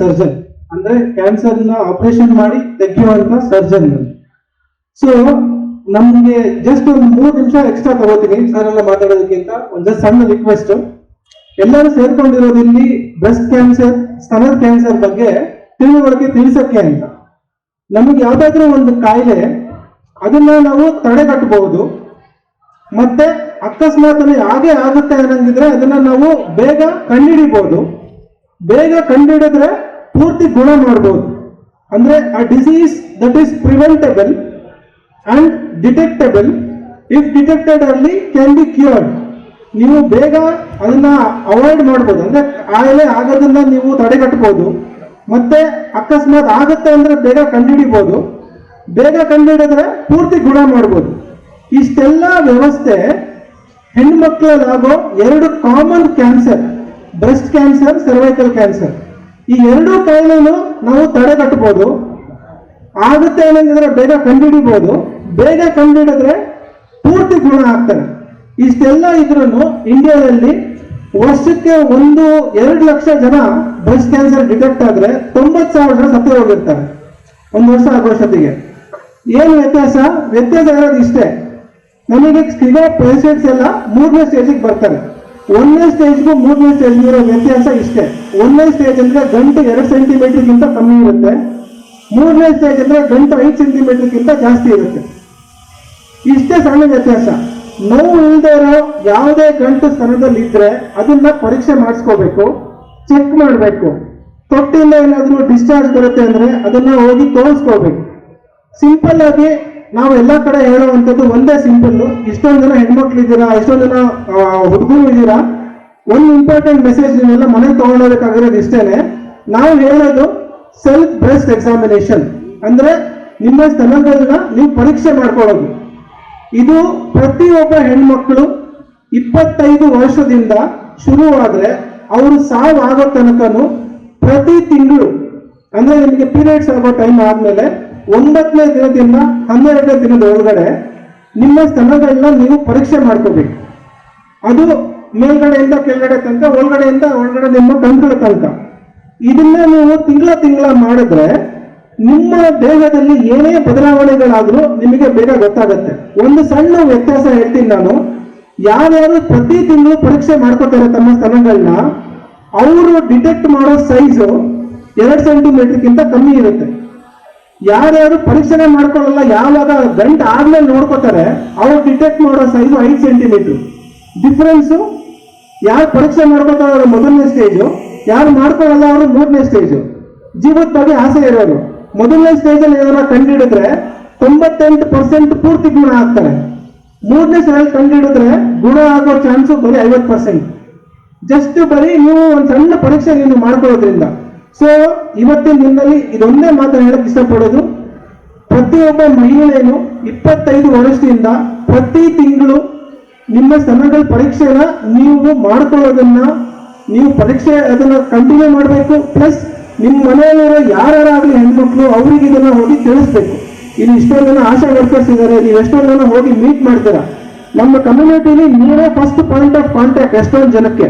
Surgeon ಅಂದ್ರೆ ಕ್ಯಾನ್ಸರ್ನ operation ಮಾಡಿ ತೆಗೆಯುವಂತ ಸರ್ಜನ್ ಸೊ ನಮ್ಗೆ ಜಸ್ಟ್ ಒಂದು ಮೂರು ನಿಮಿಷ ಎಕ್ಸ್ಟ್ರಾ ತಗೋತೀನಿ ಸರ್ ಎಲ್ಲ ಮಾತಾಡೋದಕ್ಕಿಂತ, ಒಂದು ಸಣ್ಣ ರಿಕ್ವೆಸ್ಟ್ ಎಲ್ಲರೂ ಸೇರ್ಕೊಂಡಿರೋದಿಲ್ಲಿ ಬ್ರೆಸ್ಟ್ ಕ್ಯಾನ್ಸರ್ ಸ್ತನ ಕ್ಯಾನ್ಸರ್ ಬಗ್ಗೆ ತಿಳುವಳಿಕೆ ತಿಳಿಸಕ್ಕೆ ಅಂತ. ನಮಗೆ ಯಾವ್ದಾದ್ರೂ ಒಂದು ಕಾಯಿಲೆ, ಅದನ್ನ ನಾವು ತಡೆಗಟ್ಟಬಹುದು. ಮತ್ತೆ ಅಕಸ್ಮಾತ್ ಹಾಗೆ ಆಗುತ್ತೆ ಅನ್ನಂಗಿದ್ರೆ ಅದನ್ನ ನಾವು ಬೇಗ ಕಂಡುಹಿಡಿಬಹುದು. ಬೇಗ ಕಂಡುಹಿಡಿದ್ರೆ ಪೂರ್ತಿ ಗುಣ ಮಾಡ್ಬೋದು. ಅಂದ್ರೆ ಆ disease that is preventable and detectable if detected ಅಲ್ಲಿ ಕ್ಯಾನ್ ಬಿ ಕ್ಯೂರ್ಡ್ ನೀವು ಬೇಗ ಅದನ್ನ ಅವಾಯ್ಡ್ ಮಾಡ್ಬೋದು. ಅಂದ್ರೆ ಕಾಯಿಲೆ ಆಗೋದನ್ನ ನೀವು ತಡೆಗಟ್ಬೋದು. ಮತ್ತೆ ಅಕಸ್ಮಾತ್ ಆಗುತ್ತೆ ಅಂದ್ರೆ ಬೇಗ ಕಂಡುಹಿಡಿಬಹುದು ಬೇಗ ಕಂಡುಹಿಡಿದ್ರೆ ಪೂರ್ತಿ ಗುಣ ಮಾಡ್ಬೋದು. ಇಷ್ಟೆಲ್ಲ ವ್ಯವಸ್ಥೆ ಹೆಣ್ಮಕ್ಳಲ್ಲಾಗೋ ಎರಡು common cancer breast cancer cervical cancer ಈ ಎರಡು ಕಾಯಿಲೆನು ನಾವು ತಡೆಗಟ್ಟಬಹುದು ಆಗುತ್ತೆ ಏನಂದ್ರೆ ಬೇಗ ಕಂಡುಹಿಡಿಬಹುದು ಬೇಗ ಕಂಡುಹಿಡಿದ್ರೆ ಪೂರ್ತಿ ಗುಣ ಆಗ್ತಾರೆ ಇಷ್ಟೆಲ್ಲ ಇದ್ರೂ ಇಂಡಿಯಾದಲ್ಲಿ ವರ್ಷಕ್ಕೆ ಒಂದು, ಎರಡು ಲಕ್ಷ ಜನ ಬ್ರೆಸ್ಟ್ ಕ್ಯಾನ್ಸರ್ ಡಿಟೆಕ್ಟ್ ಆದ್ರೆ ತೊಂಬತ್ತು ಸಾವಿರ ಜನ ಸತ್ತು ಹೋಗಿರ್ತಾರೆ. ಒಂದು ವರ್ಷ ಆಗೋಷ್ಟೊತ್ತಿಗೆ ಏನು ವ್ಯತ್ಯಾಸ? ವ್ಯತ್ಯಾಸ ಇರೋದು ಇಷ್ಟೇ ನಮಗೆ ಸಿಗೋ ಪೇಷಂಟ್ಸ್ ಎಲ್ಲ ಮೂರನೇ ಸ್ಟೇಜಿಗೆ ಬರ್ತಾರೆ. ಒಂದನೇ ಸ್ಟೇಜ್ಗೂ ಮೂರನೇ ಸ್ಟೇಜ್ ಇರೋ ವ್ಯತ್ಯಾಸ ಇಷ್ಟೇ. ಒಂದನೇ ಸ್ಟೇಜ್ ಅಂದ್ರೆ ಗಂಟೆ ಎರಡು ಸೆಂಟಿಮೀಟರ್ಗಿಂತ ಕಮ್ಮಿ ಇರುತ್ತೆ. ಮೂರನೇ ಸ್ಟೇಜ್ ಅಂದ್ರೆ ಗಂಟು ಐದು ಸೆಂಟಿಮೀಟರ್ಗಿಂತ ಜಾಸ್ತಿ ಇರುತ್ತೆ. ಇಷ್ಟೇ ಸಣ್ಣ ವ್ಯತ್ಯಾಸ. ನೋವು ಇಲ್ಲದೆ ಯಾವುದೇ ಗಂಟು ಸ್ತನದಲ್ಲಿ ಇದ್ರೆ ಅದನ್ನ ಪರೀಕ್ಷೆ ಮಾಡಿಸ್ಕೋಬೇಕು, ಚೆಕ್ ಮಾಡಬೇಕು. ತೊಟ್ಟಿಲ್ಲ ಏನಾದರೂ ಡಿಸ್ಚಾರ್ಜ್ ಬರುತ್ತೆ ಅಂದ್ರೆ ಅದನ್ನ ಹೋಗಿ ತೋರಿಸ್ಕೋಬೇಕು. ಸಿಂಪಲ್ ಆಗಿ ನಾವು ಎಲ್ಲ ಕಡೆ ಹೇಳುವಂಥದ್ದು ಒಂದೇ ಸಿಂಪಲ್ ಇಷ್ಟೊಂದು ಜನ ಹೆಣ್ಮಕ್ಳು ಇದ್ದೀರಾ? ಇಷ್ಟೊಂದು ಜನ ಹುಡುಗರು ಇದ್ದೀರಾ? ಒಂದು ಇಂಪಾರ್ಟೆಂಟ್ ಮೆಸೇಜ್ ನೀವೆಲ್ಲ ಮನೆ ತಗೊಂಡೋಗ್ಬೇಕಾಗಿರೋದು ಇಷ್ಟೇನೆ. ನಾವು ಹೇಳೋದು ಸೆಲ್ಫ್ ಬ್ರೆಸ್ಟ್ ಎಕ್ಸಾಮಿನೇಷನ್ ಅಂದ್ರೆ ನಿಮ್ಮ ಸ್ತನಗಳನ್ನ ನೀವು ಪರೀಕ್ಷೆ ಮಾಡ್ಕೊಳ್ಳೋದು. ಇದು ಪ್ರತಿಯೊಬ್ಬ ಹೆಣ್ಮಕ್ಳು ಇಪ್ಪತ್ತೈದು ವರ್ಷದಿಂದ ಶುರುವಾದ್ರೆ ಅವರು ಸಾವು ಆಗೋ ತನಕನು ಪ್ರತಿ ತಿಂಗಳು, ಅಂದ್ರೆ ನಿಮಗೆ ಪೀರಿಯಡ್ಸ್ ಆಗೋ ಟೈಮ್ ಆದ್ಮೇಲೆ ಒಂಬತ್ತನೇ ದಿನದಿಂದ ಹನ್ನೆರಡನೇ ದಿನದ ಒಳಗಡೆ ನಿಮ್ಮ ಸ್ತನಗಳನ್ನ ನೀವು ಪರೀಕ್ಷೆ ಮಾಡ್ಕೋಬೇಕು. ಅದು ಮೇಲ್ಗಡೆಯಿಂದ ಕೆಳಗಡೆ ತನಕ, ಒಳಗಡೆಯಿಂದ ಒಳಗಡೆ ನಿಮ್ಮ ಕಂಕಳ ತನಕ. ಇದನ್ನ ನೀವು ತಿಂಗಳ ತಿಂಗಳ ಮಾಡಿದ್ರೆ ನಿಮ್ಮ ದೇಹದಲ್ಲಿ ಏನೇ ಬದಲಾವಣೆಗಳಾದರೂ ನಿಮಗೆ ಬೇಗ ಗೊತ್ತಾಗುತ್ತೆ. ಒಂದು ಸಣ್ಣ ವ್ಯತ್ಯಾಸ ಹೇಳ್ತೀನಿ ನಾನು. ಯಾರ್ಯಾರು ಪ್ರತಿ ತಿಂಗಳು ಪರೀಕ್ಷೆ ಮಾಡ್ಕೋತಾರೆ ತಮ್ಮ ಸ್ಥಳಗಳನ್ನ ಅವರು ಡಿಟೆಕ್ಟ್ ಮಾಡೋ ಸೈಜು ಎರಡು ಸೆಂಟಿಮೀಟರ್ಗಿಂತ ಕಮ್ಮಿ ಇರುತ್ತೆ. ಯಾರ್ಯಾರು ಪರೀಕ್ಷೆನೆ ಮಾಡ್ಕೊಳ್ಳಲ್ಲ, ಯಾವಾಗ ಗಂಟೆ ಆದ್ಮೇಲೆ ನೋಡ್ಕೋತಾರೆ, ಅವ್ರು ಡಿಟೆಕ್ಟ್ ಮಾಡೋ ಸೈಜು ಐದು ಸೆಂಟಿಮೀಟರ್ ಡಿಫ್ರೆನ್ಸು ಯಾರು ಪರೀಕ್ಷೆ ಮಾಡ್ಕೋತಾರೆ ಅವರು ಮೊದಲನೇ ಸ್ಟೇಜು ಯಾರು ಮಾಡ್ಕೊಳ್ಳಲ್ಲ ಅವರು ಮೂರನೇ ಸ್ಟೇಜು ಜೀವದ ಬಗ್ಗೆ ಆಸೆ ಇರೋರು. ಮೊದಲನೇ ಸ್ಟೇಜಲ್ಲಿ ಏನಾರ ಕಂಡುಹಿಡಿದ್ರೆ, ತೊಂಬತ್ತೆಂಟು ಪರ್ಸೆಂಟ್ ಪೂರ್ತಿ ಗುಣ ಆಗ್ತಾರೆ. ಮೂರನೇ ಸ್ಟೇಜ್ ಕಂಡುಹಿಡಿದ್ರೆ ಗುಣ ಆಗೋ ಚಾನ್ಸು ಬರೀ ಐವತ್ತು ಪರ್ಸೆಂಟ್ ಜಸ್ಟ್ ಬರೀ ನೀವು ಒಂದು ಸಣ್ಣ ಪರೀಕ್ಷೆ ನೀವು ಮಾಡ್ಕೊಳ್ಳೋದ್ರಿಂದ. ಸೊ ಇವತ್ತಿನ ದಿನದಲ್ಲಿ ಇದೊಂದೇ ಮಾತ್ರ ಹೇಳಕ್ ಇಷ್ಟಪಡೋದು. ಪ್ರತಿಯೊಬ್ಬ ಮಹಿಳೆಯನ್ನು ಇಪ್ಪತ್ತೈದು ವರ್ಷದಿಂದ ಪ್ರತಿ ತಿಂಗಳು ನಿಮ್ಮ ಸ್ತನಗಳ ಪರೀಕ್ಷೆನ ನೀವು ಮಾಡ್ಕೊಳ್ಳೋದನ್ನ ನೀವು ಪರೀಕ್ಷೆ ಅದನ್ನ ಕಂಟಿನ್ಯೂ ಮಾಡಬೇಕು. ಪ್ಲಸ್ ನಿಮ್ಮ ಮನೆಯಲ್ಲಿರೋ ಯಾರಾಗಲಿ ಹೆಣ್ಮಕ್ಳು, ಅವ್ರಿಗೆ ಇದನ್ನ ಹೋಗಿ ತಿಳಿಸ್ಬೇಕು. ಇಲ್ಲಿ ಇಷ್ಟೊಂದು ಜನ ಆಶಾ ವರ್ಕರ್ಸ್ ಇದ್ದಾರೆ ನೀವು ಎಷ್ಟೋ ಜನ ಹೋಗಿ ಮೀಟ್ ಮಾಡ್ತೀರಾ? ನಮ್ಮ ಕಮ್ಯುನಿಟಿಲಿ ನೀವೇ ಫಸ್ಟ್ ಪಾಯಿಂಟ್ ಆಫ್ ಕಾಂಟ್ಯಾಕ್ಟ್ ಎಷ್ಟೊಂದು ಜನಕ್ಕೆ.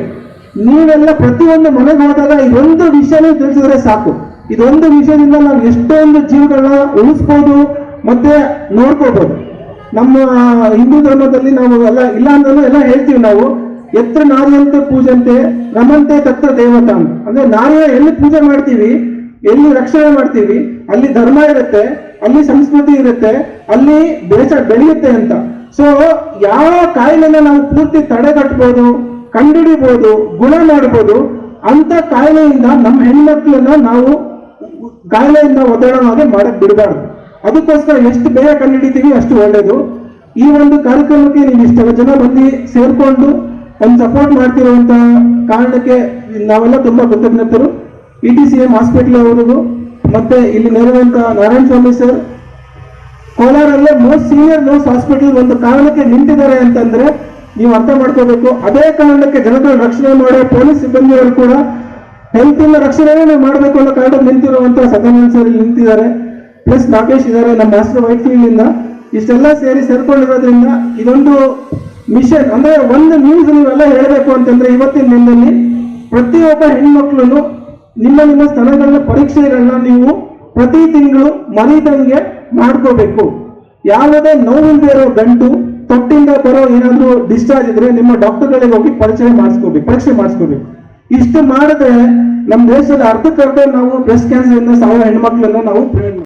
ನೀವೆಲ್ಲ ಪ್ರತಿಯೊಂದು ಮನೆಗೆ ಹೋದಾಗ ಇದೊಂದು ವಿಷಯನೇ ತಿಳಿಸಿದ್ರೆ ಸಾಕು. ಇದೊಂದು ವಿಷಯದಿಂದ ನಾವು ಎಷ್ಟೊಂದು ಜೀವಗಳನ್ನ ಉಳಿಸ್ಬೋದು ಮತ್ತೆ ನೋಡ್ಕೋಬಹುದು ನಮ್ಮ ಹಿಂದೂ ಧರ್ಮದಲ್ಲಿ ನಾವು ಎಲ್ಲ, ಇಲ್ಲ ಅಂದ್ರೂ ಎಲ್ಲ ಹೇಳ್ತೀವಿ ನಾವು ಎತ್ರ ನಾರಿಯಂತೆ ಪೂಜಂತೆ ರಮಂತೆ ತತ್ತ ದೇವತ. ಅಂದ್ರೆ ನಾರಿಯ ಎಲ್ಲಿ ಪೂಜೆ ಮಾಡ್ತೀವಿ, ಎಲ್ಲಿ ರಕ್ಷಣೆ ಮಾಡ್ತೀವಿ, ಅಲ್ಲಿ ಧರ್ಮ ಇರುತ್ತೆ, ಅಲ್ಲಿ ಸಂಸ್ಕೃತಿ ಇರುತ್ತೆ, ಅಲ್ಲಿ ದೇಶ ಬೆಳೆಯುತ್ತೆ ಅಂತ. ಸೊ ಯಾವ ಕಾಯಿಲೆನ ನಾವು ಪೂರ್ತಿ ತಡೆಗಟ್ಬೋದು? ಕಂಡುಹಿಡಿಬಹುದು ಗುಣ ಮಾಡ್ಬೋದು, ಅಂತ ಕಾಯಿಲೆಯಿಂದ ನಮ್ಮ ಹೆಣ್ಮಕ್ಳನ್ನ ನಾವು ಕಾಯಿಲೆಯಿಂದ ಒದ್ದಾಡೋದಾಗೆ ಮಾಡಕ್ ಬಿಡಬಾರ್ದು. ಅದಕ್ಕೋಸ್ಕರ ಎಷ್ಟು ಬೇಗ ಕಂಡುಹಿಡಿತೀವಿ ಅಷ್ಟು ಒಳ್ಳೇದು. ಈ ಒಂದು ಕಾರ್ಯಕ್ರಮಕ್ಕೆ ನೀವು ಇಷ್ಟೆಲ್ಲ ಜನ ಬಂದು ಸೇರ್ಕೊಂಡು ಒಂದು ಸಪೋರ್ಟ್ ಮಾಡ್ತಿರುವಂತ ಕಾರಣಕ್ಕೆ ನಾವೆಲ್ಲ ತುಂಬಾ ಕೃತಜ್ಞತರು. E T C M hospital ಅವರಿಗೂ ಮತ್ತೆ ಇಲ್ಲಿ ನೆರವಂತ ನಾರಾಯಣ ಸ್ವಾಮಿ ಸರ್ ಕೋಲಾರಲ್ಲೇ ಮೋಸ್ಟ್ ಸೀನಿಯರ್ ಮೋಸ್ಟ್ ಹಾಸ್ಪಿಟಲ್ ಒಂದು ಕಾರಣಕ್ಕೆ ನಿಂತಿದ್ದಾರೆ ಅಂತಂದ್ರೆ ನೀವು ಅರ್ಥ ಮಾಡ್ಕೋಬೇಕು. ಅದೇ ಕಾರಣಕ್ಕೆ ಜನಗಳ ರಕ್ಷಣೆ ಮಾಡೋ ಪೊಲೀಸ್ ಸಿಬ್ಬಂದಿಯವರು ಕೂಡ ಹೆಲ್ತ್ ಇಂದ ರಕ್ಷಣೆನೇ ನಾವು ಮಾಡಬೇಕು ಅನ್ನೋ ಕಾರಣ ನಿಂತಿರುವಂತಹ ಸದಾನಂದ ಸರ್ ನಿಂತಿದ್ದಾರೆ. ಪ್ಲಸ್ ನಾಗೇಶ್ ಇದ್ದಾರೆ, ನಮ್ಮ ಮಾಸ್ಟರ್ ವೈಟ್ ಫೀಲ್ಡ್ ಇಷ್ಟೆಲ್ಲ ಸೇರಿ ಸೇರ್ಕೊಂಡಿರೋದ್ರಿಂದ ಇದೊಂದು ಮಿಷನ್ ಅಂದ್ರೆ ಒಂದು ನ್ಯೂಸ್ ನೀವೆಲ್ಲ ಹೇಳಬೇಕು ಅಂತಂದ್ರೆ ಇವತ್ತಿನ ದಿನದಲ್ಲಿ ಪ್ರತಿಯೊಬ್ಬ ಹೆಣ್ಮಕ್ಳು ನಿಮ್ಮ ನಿಮ್ಮ ಸ್ಥಳಗಳನ್ನ ಪರೀಕ್ಷೆಗಳನ್ನ ನೀವು ಪ್ರತಿ ತಿಂಗಳು ಮರಿದಂಗೆ ಮಾಡ್ಕೋಬೇಕು. ಯಾವುದೇ ನೋವಿಲ್ಲದೆ ಇರೋ ಗಂಟು ತೊಟ್ಟಿಂದ ಬರೋ ಏನಾದ್ರೂ ಡಿಸ್ಚಾರ್ಜ್ ಇದ್ರೆ ನಿಮ್ಮ ಡಾಕ್ಟರ್ಗಳಿಗೆ ಹೋಗಿ ಪರಿಚಯ ಮಾಡಿಸ್ಕೋಬೇಕು, ಪರೀಕ್ಷೆ ಮಾಡಿಸ್ಕೋಬೇಕು. ಇಷ್ಟು ಮಾಡಿದ್ರೆ ನಮ್ಮ ದೇಶದ ಅರ್ಧಕ್ಕರ್ಧ ನಾವು ಬ್ರೆಸ್ಟ್ ಕ್ಯಾನ್ಸರ್ ಇಂದ ಸಾವಿರ ಹೆಣ್ಮಕ್ಳನ್ನ ನಾವು ಪ್ರಿವೆಂಟ್